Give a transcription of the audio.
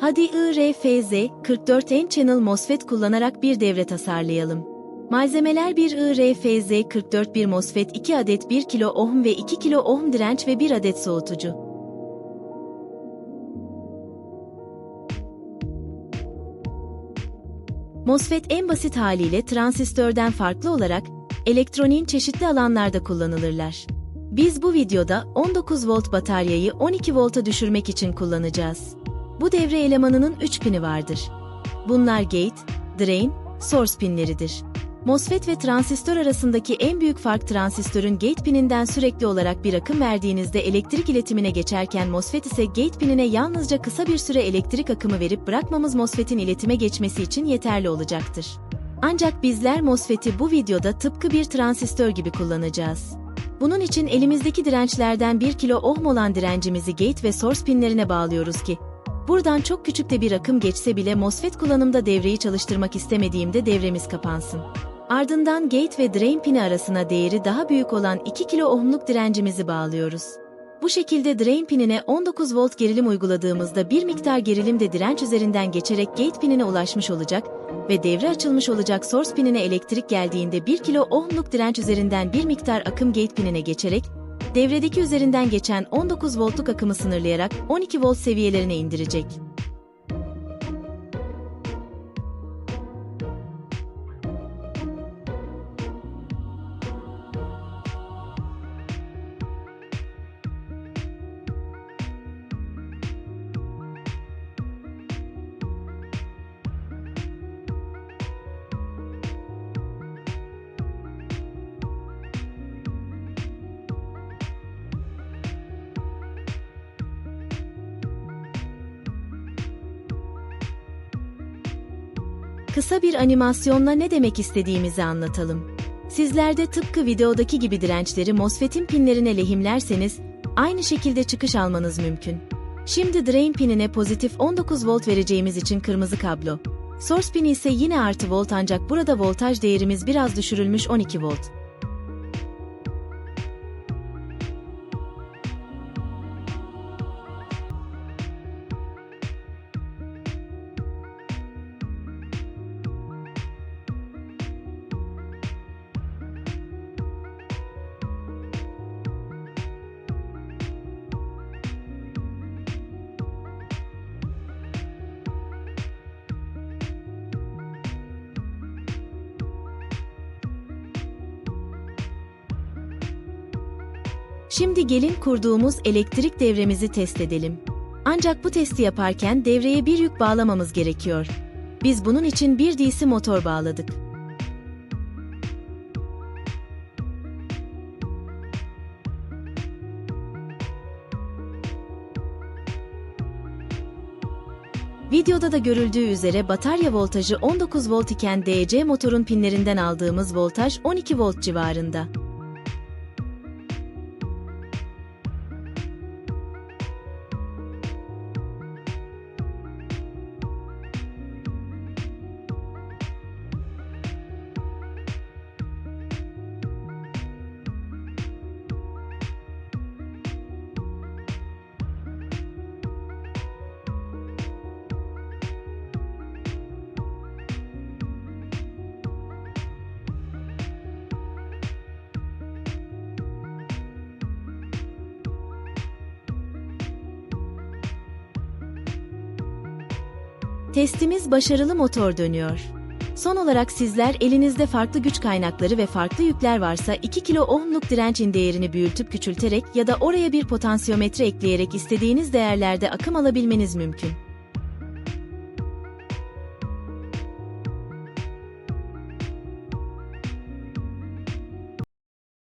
Hadi IRFZ 44N channel MOSFET kullanarak bir devre tasarlayalım. Malzemeler bir IRFZ 44 bir MOSFET 2 adet 1 kilo ohm ve 2 kilo ohm direnç ve 1 adet soğutucu. MOSFET en basit haliyle transistörden farklı olarak elektroniğin çeşitli alanlarda kullanılırlar. Biz bu videoda 19 volt bataryayı 12 volta düşürmek için kullanacağız. Bu devre elemanının 3 pini vardır. Bunlar gate, drain, source pinleridir. MOSFET ve transistör arasındaki en büyük fark transistörün gate pininden sürekli olarak bir akım verdiğinizde elektrik iletimine geçerken MOSFET ise gate pinine yalnızca kısa bir süre elektrik akımı verip bırakmamız MOSFET'in iletime geçmesi için yeterli olacaktır. Ancak bizler MOSFET'i bu videoda tıpkı bir transistör gibi kullanacağız. Bunun için elimizdeki dirençlerden 1 kilo ohm olan direncimizi gate ve source pinlerine bağlıyoruz ki, buradan çok küçük de bir akım geçse bile MOSFET kullanımda devreyi çalıştırmak istemediğimde devremiz kapansın. Ardından gate ve drain pini arasına değeri daha büyük olan 2 kilo ohmluk direncimizi bağlıyoruz. Bu şekilde drain pinine 19 volt gerilim uyguladığımızda bir miktar gerilim de direnç üzerinden geçerek gate pinine ulaşmış olacak ve devre açılmış olacak source pinine elektrik geldiğinde 1 kilo ohmluk direnç üzerinden bir miktar akım gate pinine geçerek devredeki üzerinden geçen 19 voltluk akımı sınırlayarak 12 volt seviyelerine indirecek. Kısa bir animasyonla ne demek istediğimizi anlatalım. Sizler de tıpkı videodaki gibi dirençleri MOSFET'in pinlerine lehimlerseniz, aynı şekilde çıkış almanız mümkün. Şimdi drain pinine pozitif 19 volt vereceğimiz için kırmızı kablo. Source pini ise yine artı volt ancak burada voltaj değerimiz biraz düşürülmüş 12 volt. Şimdi gelin kurduğumuz elektrik devremizi test edelim. Ancak bu testi yaparken devreye bir yük bağlamamız gerekiyor. Biz bunun için bir DC motor bağladık. Videoda da görüldüğü üzere batarya voltajı 19 volt iken DC motorun pinlerinden aldığımız voltaj 12 volt civarında. Testimiz başarılı motor dönüyor. Son olarak sizler elinizde farklı güç kaynakları ve farklı yükler varsa 2 kilo ohmluk direncin değerini büyütüp küçülterek ya da oraya bir potansiyometre ekleyerek istediğiniz değerlerde akım alabilmeniz mümkün.